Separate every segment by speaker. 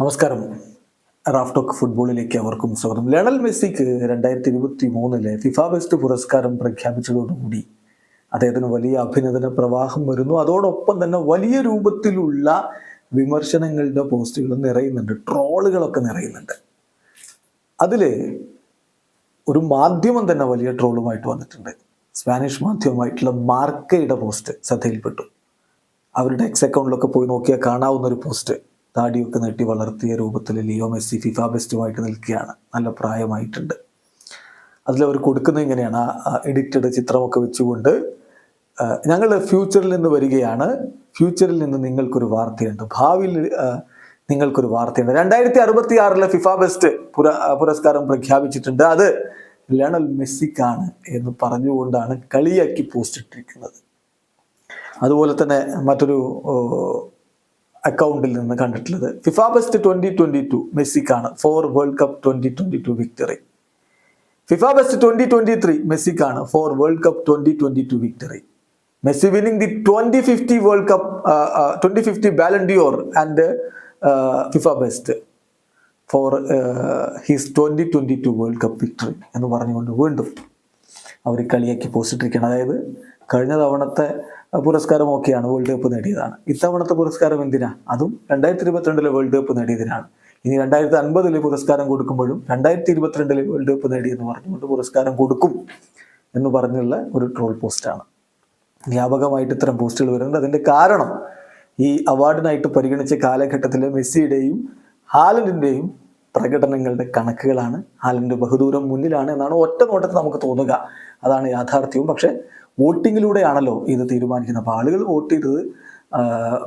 Speaker 1: നമസ്കാരം. റാഫ്ടോക്ക് ഫുട്ബോളിലേക്ക് അവർക്കും സ്വാഗതം. ലയണൽ മെസ്സിക്ക് രണ്ടായിരത്തി ഇരുപത്തി മൂന്നിലെ ഫിഫ ബെസ്റ്റ് പുരസ്കാരം പ്രഖ്യാപിച്ചതോടുകൂടി അദ്ദേഹത്തിന് വലിയ അഭിനന്ദന പ്രവാഹം വരുന്നു. അതോടൊപ്പം തന്നെ വലിയ രൂപത്തിലുള്ള വിമർശനങ്ങളുടെ പോസ്റ്റുകൾ നിറയുന്നുണ്ട്. ട്രോളുകളൊക്കെ നിറയുന്നുണ്ട്. അതിൽ ഒരു മാധ്യമം തന്നെ വലിയ ട്രോളുമായിട്ട് വന്നിട്ടുണ്ട്. സ്പാനിഷ് മാധ്യമമായിട്ടുള്ള മാർക്കയുടെ പോസ്റ്റ് ശ്രദ്ധയിൽപ്പെട്ടു. അവരുടെ എക്സ് അക്കൗണ്ടിലൊക്കെ പോയി നോക്കിയാൽ കാണാവുന്ന ഒരു പോസ്റ്റ്. താടിയൊക്കെ നീട്ടി വളർത്തിയ രൂപത്തിൽ ലിയോ മെസ്സി ഫിഫ ബെസ്റ്റുമായിട്ട് നിൽക്കുകയാണ്. നല്ല പ്രായമായിട്ടുണ്ട്. അതിൽ അവർ കൊടുക്കുന്നത് ഇങ്ങനെയാണ്. ആ എഡിറ്റഡ് ചിത്രമൊക്കെ വെച്ചുകൊണ്ട് ഞങ്ങൾ ഫ്യൂച്ചറിൽ നിന്ന് വരികയാണ്. ഫ്യൂച്ചറിൽ നിന്ന് നിങ്ങൾക്കൊരു വാർത്തയുണ്ട്. ഭാവിയിൽ നിങ്ങൾക്കൊരു വാർത്തയുണ്ട്. രണ്ടായിരത്തി അറുപത്തി ആറിലെ ഫിഫ ബെസ്റ്റ് പുര പുരസ്കാരം പ്രഖ്യാപിച്ചിട്ടുണ്ട്. അത് ലണൽ മെസ്സിക്കാണ് എന്ന് പറഞ്ഞുകൊണ്ടാണ് കളിയാക്കി പോസ്റ്റ് ഇട്ടിരിക്കുന്നത്. അതുപോലെ തന്നെ മറ്റൊരു അക്കൗണ്ടിൽ നിന്ന് കണ്ടിട്ടുള്ളത്. FIFA best twenty twenty two മെസ്സിക്കാണ് for world cup twenty twenty two victory FIFA best twenty twenty three മെസ്സിക്കാണ് for world cup twenty twenty two victory Messi winning the twenty fifty world cup twenty fifty Ballon d'Or and FIFA best for his twenty twenty two world cup victory എന്ന് പറഞ്ഞുകൊണ്ട് വീണ്ടും അവർ കളിയാക്കി post ഇട്ടിരിക്കുകയാണ് അതായത് കഴിഞ്ഞ തവണത്തെ പുരസ്കാരം ഒക്കെയാണ് വേൾഡ് കപ്പ് നേടിയതാണ്. ഇത്തവണത്തെ പുരസ്കാരം എന്തിനാ? അതും രണ്ടായിരത്തി ഇരുപത്തിരണ്ടിലെ വേൾഡ് കപ്പ് നേടിയതിനാണ്. ഇനി രണ്ടായിരത്തി അൻപതിലെ പുരസ്കാരം കൊടുക്കുമ്പോഴും രണ്ടായിരത്തി ഇരുപത്തിരണ്ടിലെ വേൾഡ് കപ്പ് നേടിയെന്ന് പറഞ്ഞുകൊണ്ട് പുരസ്കാരം കൊടുക്കും എന്ന് പറഞ്ഞുള്ള ഒരു ട്രോൾ പോസ്റ്റാണ്. വ്യാപകമായിട്ട് ഇത്തരം പോസ്റ്റുകൾ വരുന്നത് അതിന്റെ കാരണം ഈ അവാർഡിനായിട്ട് പരിഗണിച്ച കാലഘട്ടത്തിലെ മെസ്സിയുടെയും ഹാലൻഡിന്റെയും പ്രകടനങ്ങളുടെ കണക്കുകളാണ്. ഹാലൻഡ് ബഹുദൂരം മുന്നിലാണ് എന്നാണ് ഒറ്റ നോട്ടത്തിൽ നമുക്ക് തോന്നുക. അതാണ് യാഥാർത്ഥ്യവും. പക്ഷെ വോട്ടിങ്ങിലൂടെയാണല്ലോ ഇത് തീരുമാനിക്കുന്നത്. അപ്പോൾ ആളുകൾ വോട്ട് ചെയ്തത്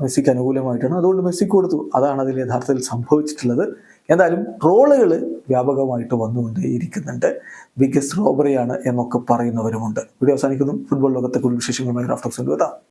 Speaker 1: മെസ്സിക്ക് അനുകൂലമായിട്ടാണ്. അതുകൊണ്ട് മെസ്സി കൊടുത്തു. അതാണ് അതിൽ യഥാർത്ഥത്തിൽ സംഭവിച്ചിട്ടുള്ളത്. എന്തായാലും ട്രോളുകൾ വ്യാപകമായിട്ട് വന്നുകൊണ്ടേയിരിക്കുന്നുണ്ട്. ബിഗ്ഗസ്റ്റ് റോബറിയാണ് എന്നൊക്കെ പറയുന്നവരുമുണ്ട്. വീഡിയോ അവസാനിക്കുന്നു. ഫുട്ബോൾ ലോകത്തെ കൂടുതൽ വിശേഷങ്ങളുമായി റാഫ്റ്റോക്സ് എത്താം